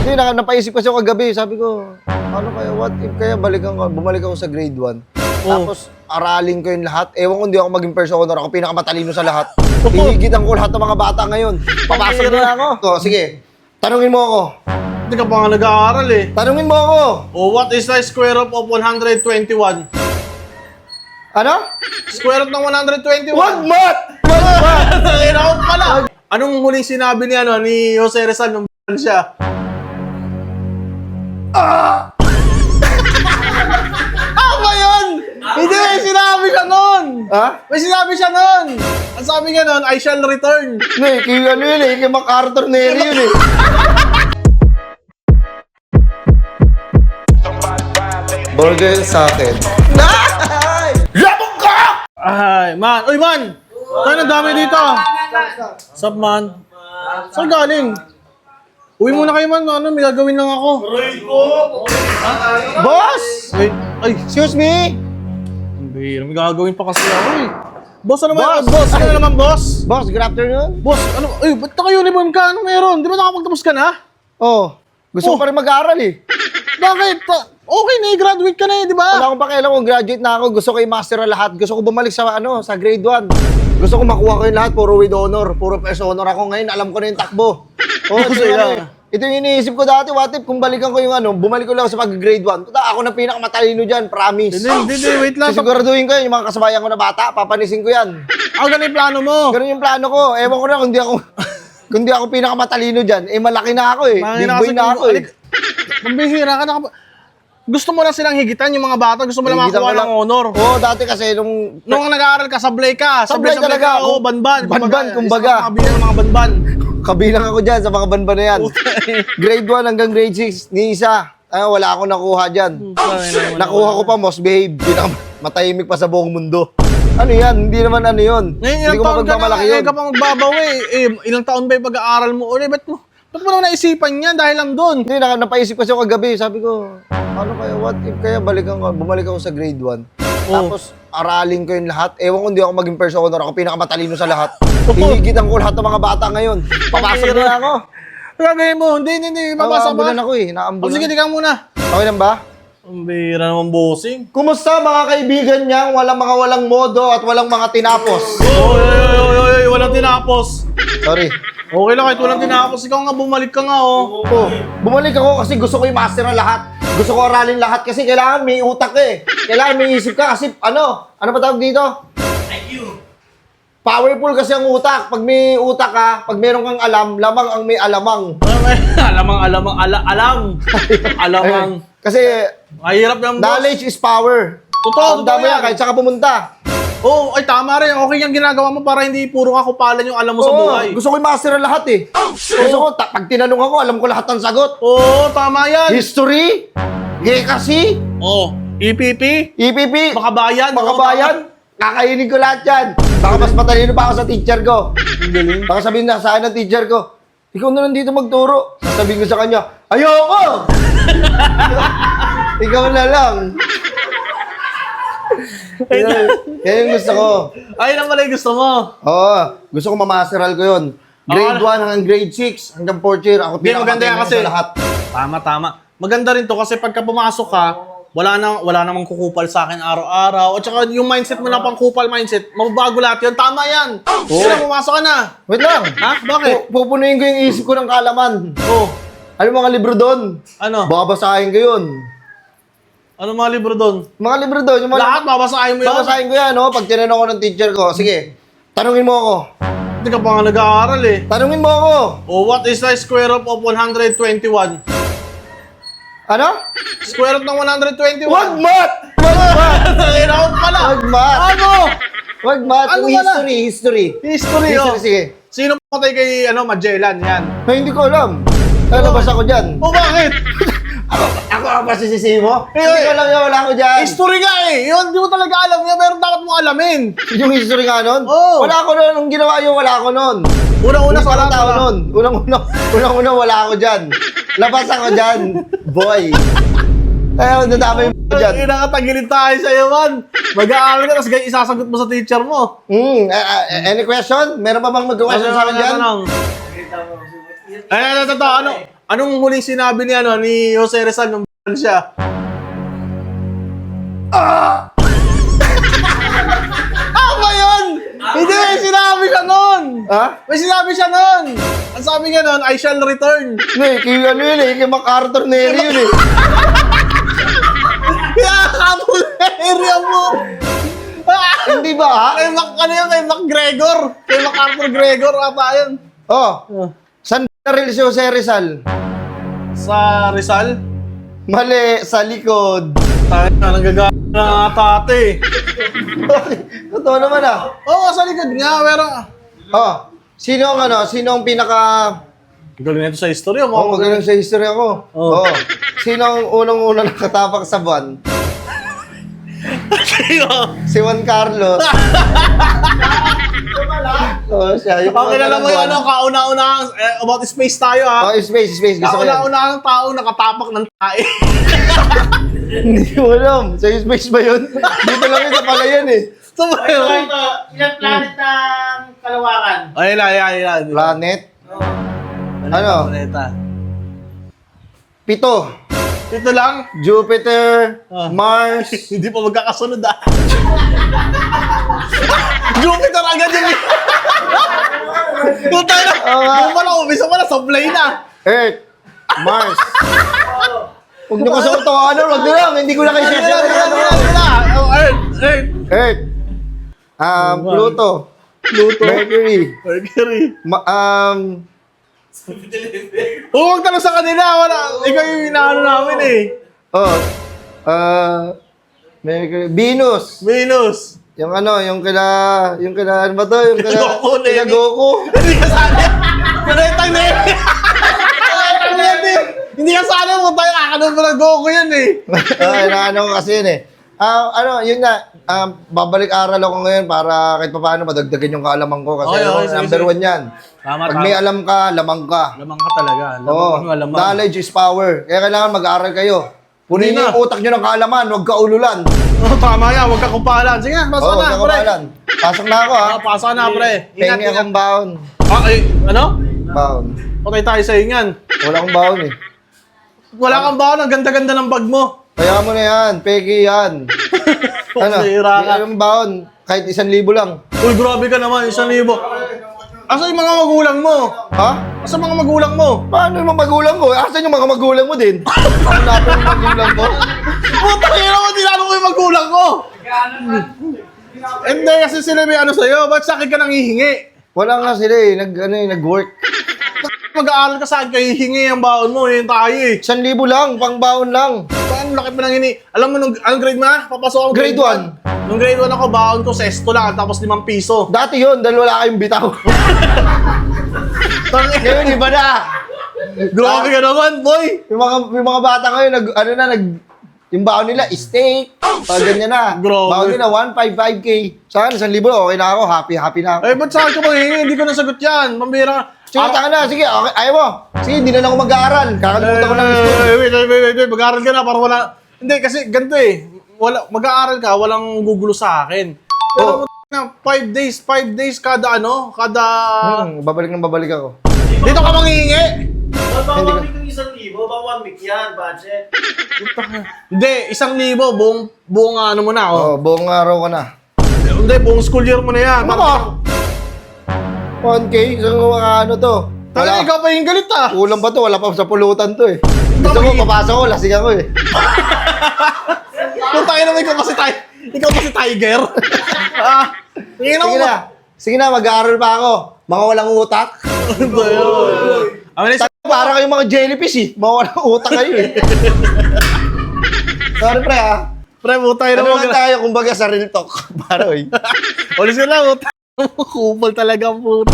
Hindi, na, napaisip kasi ako kagabi. Sabi ko, ano kaya, what if kaya balikan ko, bumalik ako sa grade 1. Tapos, aralin ko yung lahat. Ewan ko, hindi ako maging first honor. Ako pinakamatalino sa lahat. Hihigitan ko lahat ng mga bata ngayon. Papasok na ako. So, sige, tanungin mo ako. Hindi ka pa nga nag-aaral eh. Tanungin mo ako. Oh, what is the square root of 121? Ano? Square root ng 121? Wag, mat! Wag, mat! Tangina ko pala. Anong huling sinabi ni ano ni Jose Rizal nung siya? Ah! ba yun? Hindi, may sinabi siya nun. Ha? May sinabi siya nun. Ang sabi niya nun, I shall return. Hindi, kay ano yun eh, kay MacArthur Neri yun eh. Burger sa akin. Nay! Labog ka! Ay, man. Uy, man! Tayo na dami dito. Sup, man? Saan galing? Uwi muna kayo, man. Ano, may gagawin lang ako. Boss! Wait, ay, Excuse me? ang bihira. May gagawin pa kasi ako eh. Boss, ano Boss! ba? Boss, ano naman, boss? Boss, good afternoon. Boss, ano? Ay, ba't naka-uniform ka? Ano meron? Di ba nakapagtapos ka na? Oh, gusto ko Oh. pa rin mag-aaral eh. Bakit? Ta- Okay na, eh, graduate ka na eh, di ba? Wala akong pakialam kung graduate na ako. Gusto ko i-master ang lahat. Gusto ko bumalik sa ano, sa grade 1. Gusto ko makuha ko yung lahat. Puro with honor. Puro first honor ako ngayon. Alam ko na yung takbo. Oh, yan. ano, eh. Ito yung iniisip ko dati. What if kung balikan ko yung ano, bumalik ko lang ako sa pag-grade 1. Puta, ako na pinakamatalino dyan. Promise. Hindi, hindi, hindi, wait lang. Sisiguraduhin ko yan. Yung mga kasabayan ko na bata, papanisin ko yan. Ang ganun yung plano mo. Ganun yung plano ko. Ewan ko na kung di ako... kung di ako pinakamatalino dyan, eh malaki na ako eh. Big na boy na ako eh. Pambihira ka na. Gusto mo lang silang higitan yung mga bata. Gusto mo lang makakuha ng honor. Oo, dati kasi nung Nung nag-aaral ka, sablay ka. Sablay talaga ka. Oo, ako. banban. Banban, kumbaga. Ka kabilang ng mga banban. Kabilang ako dyan sa mga banban na yan. grade 1 hanggang grade 6, ni isa. Ah, wala akong nakuha dyan. Nakuha ko pa most behave. Pinaka matahimik pa sa buong mundo. Ano yan? Hindi naman ano yun. Ngayon, Hindi ilang ko taon ka na, mapagmamalaki yun. ngayon ka pa magbabawi. Eh, ilang taon ba yung pag-aaral mo ulit? Ba't mo, ba't mo naman naisipan yan dahil lang doon? Hindi, na, napaisip kasi ako kagabi. Sabi ko, ano kaya, what if kaya balikan ko, bumalik ako sa grade 1. Tapos, aralin ko yung lahat. Ewan ko, hindi ako maging first honor. Ako pinakamatalino sa lahat. Hihigitan ko lahat ng mga bata ngayon. Papasok na ako. Gagawin mo? Hindi, hindi, hindi. Babasa Naambulan pa. ako eh. O Naambulan. sige, di ka muna. Okay lang ba? Ang bihira naman bossing. Kumusta mga kaibigan niyang walang mga walang modo at walang mga tinapos? Oy, oy, oy, oy, oy, walang tinapos. Sorry. Okay lang, kahit walang tinapos. Ikaw nga, bumalik ka nga, oh. Oh, bumalik ako kasi gusto ko i-master ang lahat. Gusto ko aralin lahat kasi kailangan may utak eh. Kailangan may isip ka kasi ano? Ano ba tawag dito? Powerful kasi ang utak. Pag may utak ka, pag meron kang alam, lamang ang may alamang. alamang, alamang, ala, alam. Alamang. Kasi Mahirap yung boss. knowledge is power. Totoo, Ang dami yan, yan. kahit saan ka pumunta. Oo, oh, ay tama rin. Okay yung ginagawa mo para hindi puro kakupalan yung alam mo sa Oo, buhay. gusto ko i-master ang lahat eh. Gusto ko, ta- pag tinanong ako, alam ko lahat ng sagot. Oo, tama yan. History, Gekasi, Oo, EPP, EPP, makabayan. Makabayan, kakainin ko lahat yan. Baka mas matalino pa ako sa teacher ko. Galing. Baka sabihin na sa akin ng teacher ko, ikaw na lang dito magturo. Sasabihin ko sa kanya, ayoko! ikaw na lang. yan, yan yung gusto ko. Ay, naman pala yung gusto mo. Oo, gusto ko mamasteral ko yun. Grade Ah. 1 hanggang grade 6, hanggang 4th year, ako Hindi, maganda yan kasi. sa lahat. Tama, tama. Maganda rin to kasi pagka pumasok ka, wala na wala namang kukupal sa akin araw-araw. At saka yung mindset mo na pang kupal mindset, mababago lahat yun. Tama yan. Oo. Sila, pumasok ka na. Wait lang. Ha? Bakit? Pu- Pupunuin ko yung isip ko ng kalaman. Oh, Ano mga libro doon? ano? Baka basahin ko yun. Ano mga libro doon? Mga libro doon, yung mga Lahat, babasahin mo yun. Babasahin ko yan, no? Pag tinanong ko ng teacher ko, sige, tanungin mo ako. Hindi ka pa nga nag-aaral eh. Tanungin mo ako. Oh, what is the square root of 121? Ano? Square root ng 121? Wag mat! Wag mat! Tangina ko pala! Wag mat! Ano? Wag mat! Ano history, history. History, oh. History, sige. Sino patay kay ano, Magellan? Yan. Na hindi ko alam. Ano basa ko dyan? Oh, bakit? Ako, ako ang pasisisi mo? Hindi ko alam yan, wala ko dyan. History nga eh. Yun, di mo talaga alam yun. Pero dapat mo alamin. Yung history nga nun? Oo. Wala ko nun. Nung ginawa yun, wala ko nun. Unang-una lahat. tao nun. Unang-una, unang-una wala ako dyan. Labas ako dyan. Boy. Kaya nadama yung dyan. Ang inakatagilid tayo sa iyo, man. Mag-aaral ka, tapos isasagot mo sa teacher mo. Hmm, eh, eh, any question? Meron pa bang mag-question sa akin dyan? Tanong. Ay, ano, ito, ito, ano? Anong huling sinabi ni, ano, ni Jose Rizal nung siya? Ah! ba yun? Hindi, may sinabi siya nun! Ha? May sinabi siya nun! Ang sabi niya nun, I shall return. Hindi, kay ano yun eh, kay MacArthur Neri yun eh. Kaya kapul na area mo! Ah! Hindi ba ha? Kay Mac, ano yun, kay Mac Gregor. Kay MacArthur Gregor ata yun. Oh, saan naril si Jose Rizal? Sa Rizal? Mali, sa likod. Tayo na, nanggagawa na ata ate. Totoo naman ah. Oo, sa likod nga, pero... Oh, sino ang ano, sino ang pinaka... Galing na ito sa history. Oh, Oh, magaling sa history ako. Oh. Oh. Sino ang unang-unang nakatapak sa buwan? Si Juan Carlos. oh, siya. Yung Okay na lang mo yung buwan. ano, kauna-una, eh, about space tayo Oh, ha. space, space. Gusto ko yan. Kauna-una ang tao nakatapak ng tae. Hindi ko alam. Sa space ba yun? Dito lang yun sa palayan eh. so, ba yun? Ito, ilang planet ang kalawakan? Lang, ayun, ayun lang. Planet? Ano? Planeta. Pito. Ito lang. Jupiter, Ah. Mars, Hindi pa magkakasunod ah. Jupiter agad yun. Puta na. Oo nga. Yung pala, umisa pala, sablay na. Earth, Mars. Huwag niyo kasi ito, ano, wag na lang, hindi ko na kayo Hindi na, hindi na. Oh, Earth, Earth. Earth, um, Pluto, Pluto. Mercury, Mercury. ma- um, Huwag ka lang sa kanila. Wala. Ikaw yung inaano namin eh. oh, uh, Mercury, Venus, Venus. yung ano, yung kila, yung kila, ano ba to, yung kila, Goku, kila Nemi. Goku. Hindi ka sana. Planetang na yun. Planetang na yun eh. Hindi ka sana mo tayo kakanon mo ng Goku yan eh. Ay, na ano ko kasi yun eh. Ah, ano, yun nga, um, babalik aral ako ngayon para kahit pa paano madagdagan yung kaalaman ko kasi Okay, ano, okay, sige, number sige. one yan. Tama, Pag may alam ka, lamang ka. Lamang ka talaga. Oo, knowledge is power. Kaya kailangan mag-aaral kayo. Punin Hindi na. yung utak niyo ng kaalaman, huwag ka ululan. Oh, tama yan. Huwag ka kumpalan. Sige, pasok Oo, na, huwag pre. Pasok na ako ha. Ah, pasok na, pre. Ingat, Pengi ingat. akong baon. Ah, ay, ano? Baon. Patay tayo sa ingan. Wala akong baon eh. Wala kang baon. Ang ganda-ganda ng bag mo. Kaya mo na yan, peki yan. ano, Sira ka. yung baon, kahit isang libo lang. Uy, grabe ka naman. Isang libo. Asa yung mga magulang mo? Ha? Asa mga magulang mo? Paano yung mga magulang ko? Asan yung mga magulang mo din? Hanapin yung magulang ko? Puta, kaya naman tinanong ko yung magulang ko. Hindi, kasi sila may ano sa'yo. Ba't sa akin ka nang hihingi? Wala nga sila eh, nag, ano, eh, nag-work. Mag-aaral ka sa akin, kayo hihingi ang baon mo. Yun tayo eh. Isang libo lang, pang baon lang. Paano laki pa nang hini? Alam mo, nung, anong grade na? Papasok ako Grade one. Nung grade 1 ako, baon ko, sesto lang, tapos limang piso. Dati yun, dahil wala kayong bitaw. Tangin. Ngayon, iba na. Grabe ka naman, boy. Yung mga, yung mga bata ngayon, nag, ano na, nag, yung baon nila, steak. Pag ganyan na. Grabe. Baon nila, 155k. Sa akin, isang libo, okay na ako. Happy, happy na ako. Eh, ba't sa akin ka manghingi? Hindi ko nasagot yan. Pambira Sige, taka na. Sige, okay, ayaw mo. Sige, hindi na lang ako mag-aaral. Kakalimutan ko lang. Eh, wait, wait, wait, wait, wait. Mag-aaral ka na para wala... Hindi, kasi ganito eh. Wala, mag-aaral ka, walang gugulo sa akin. Pero Oh. na, five days, five days kada ano, kada... Hmm, babalik ng babalik ako. Dito ka manghingi! Ba, Hindi one week yung isang libo? Ba, one week yan, budget? Hindi, isang libo, buong, buong ano mo na, oh. Oh, buong araw ka na. Hindi, buong school year mo na yan. Ano ba? 1k? Isang mga ano to? Wala. ikaw pa yung galit ah. Kulang pa to, wala pa sa pulutan to eh. Gusto ko, papasok ko, lasing ako eh. Kung tayo naman, ikaw kasi tayo. Ikaw kasi tiger. ah, tingin Sige mo. na. Sige na, mag-aaral pa ako. Mga walang utak. Ano ba yun? Amin na Para kayong mga jellyfish eh. Mga walang utak kayo eh. Sorry pre ha. Pre, butay na Ano mo. lang tayo, kumbaga sa real talk. Paroy. Ulis ka lang, butay. Kupal talaga po.